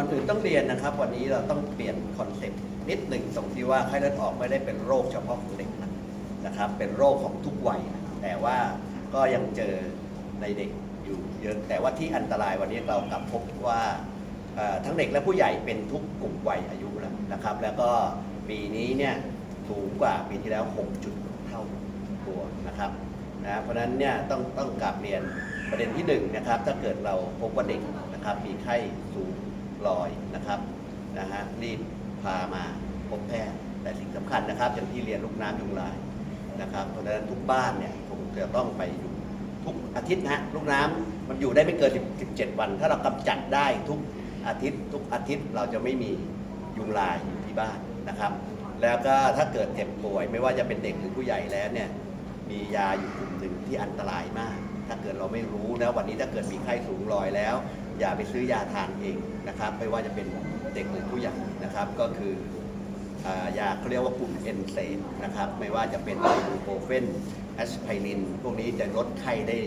ก่อนอื่นต้องเรียนนะครับ วันนี้เราต้องเปลี่ยนคอนเซ็ปต์นิดหนึ่งตรงที่ว่าไข้เลือดออกไม่ได้เป็นโรคเฉพาะของเด็กนะนะครับ เป็นโรคของทุกวัย แต่ว่าก็ยังเจอในเด็กอยู่เยอะแต่ว่าที่อันตรายวันนี้เรากลับพบว่าทั้งเด็กและผู้ใหญ่เป็นทุกกลุ่มวัยอายุแล้วนะครับ แล้วก็ปีนี้เนี่ยสูงกว่าปีที่แล้ว 6 จุดเท่าตัวนะครับนะเพราะฉะนั้นเนี่ยต้องต้องกลับเรียนประเด็นที่หนึ่งนะครับถ้าเกิดเราพบว่าเด็กนะครับมีไข้สูง ลอยนะครับนะฮะรีบพามาพบแพทย์แต่สิ่งสำคัญนะครับ อย่างที่เรียนลูกน้ำยุงลายนะครับเพราะฉะนั้นทุกบ้านเนี่ยคงจะต้องไปอยู่ทุกอาทิตย์นะฮะลูกน้ำมันอยู่ได้ไม่เกิน 17 วัน ถ้าเรากำจัดได้ทุกอาทิตย์ทุกอาทิตย์เราจะไม่มียุงลายอยู่ที่บ้านนะครับ แล้วก็ถ้าเกิดเจ็บป่วย ไม่ว่าจะเป็นเด็กหรือผู้ใหญ่แล้วเนี่ยมียาอยู่กลุ่มหนึ่งที่อันตรายมาก ถ้าเกิดเราไม่รู้นะวันนี้ถ้าเกิดมีไข้สูงลอยแล้ว อย่าไปซื้อยาทานเองนะครับ ไม่ว่าจะเป็นเด็กหรือผู้ใหญ่นะครับ ก็คืออยาเขาเรียกว่ากลุ่มเอนเซนนะครับ ไม่ว่าจะเป็นไบูโปรเฟนแอสไพริน พวกนี้จะลดไข้ได้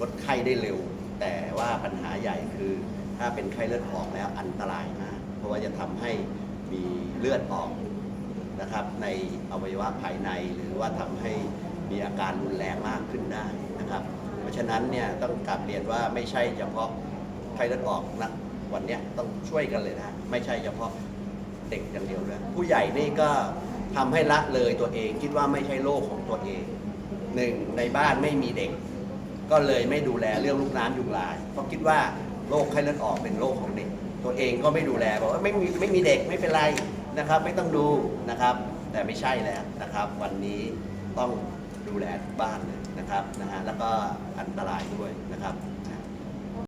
ลดไข้ได้เร็ว แต่ว่าปัญหาใหญ่คือ ถ้าเป็นไข้เลือดออกแล้วอันตรายมากเพราะว่าจะทำให้มีเลือดออกนะครับ ในอวัยวะภายในหรือว่าทำให้มีอาการรุนแรงมากขึ้นได้นะครับ เพราะฉะนั้นเนี่ยต้องกลับเรียนว่าไม่ใช่เฉพาะ ไข้เลือดออกนะวันนี้ต้องช่วยกันเลยนะไม่ใช่เฉพาะเด็กอย่างเดียวนะผู้ใหญ่นี่ก็ทำให้ละเลยตัวเองคิดว่าไม่ใช่โรคของตัวเองหนึ่งในบ้านไม่มีเด็ก ก็เลยไม่ดูแลเรื่องลูกน้ำยุงลายเพราะคิดว่าโรคไข้เลือดออกเป็นโรคของเด็ก ตัวเองก็ไม่ดูแลบอกว่าไม่มีไม่มีเด็กไม่เป็นไรนะครับ ไม่ต้องดูนะครับ แต่ไม่ใช่แล้วนะครับ วันนี้ต้องดูแลทุกบ้านเลยนะครับนะฮะแล้วก็อันตรายด้วยนะครับ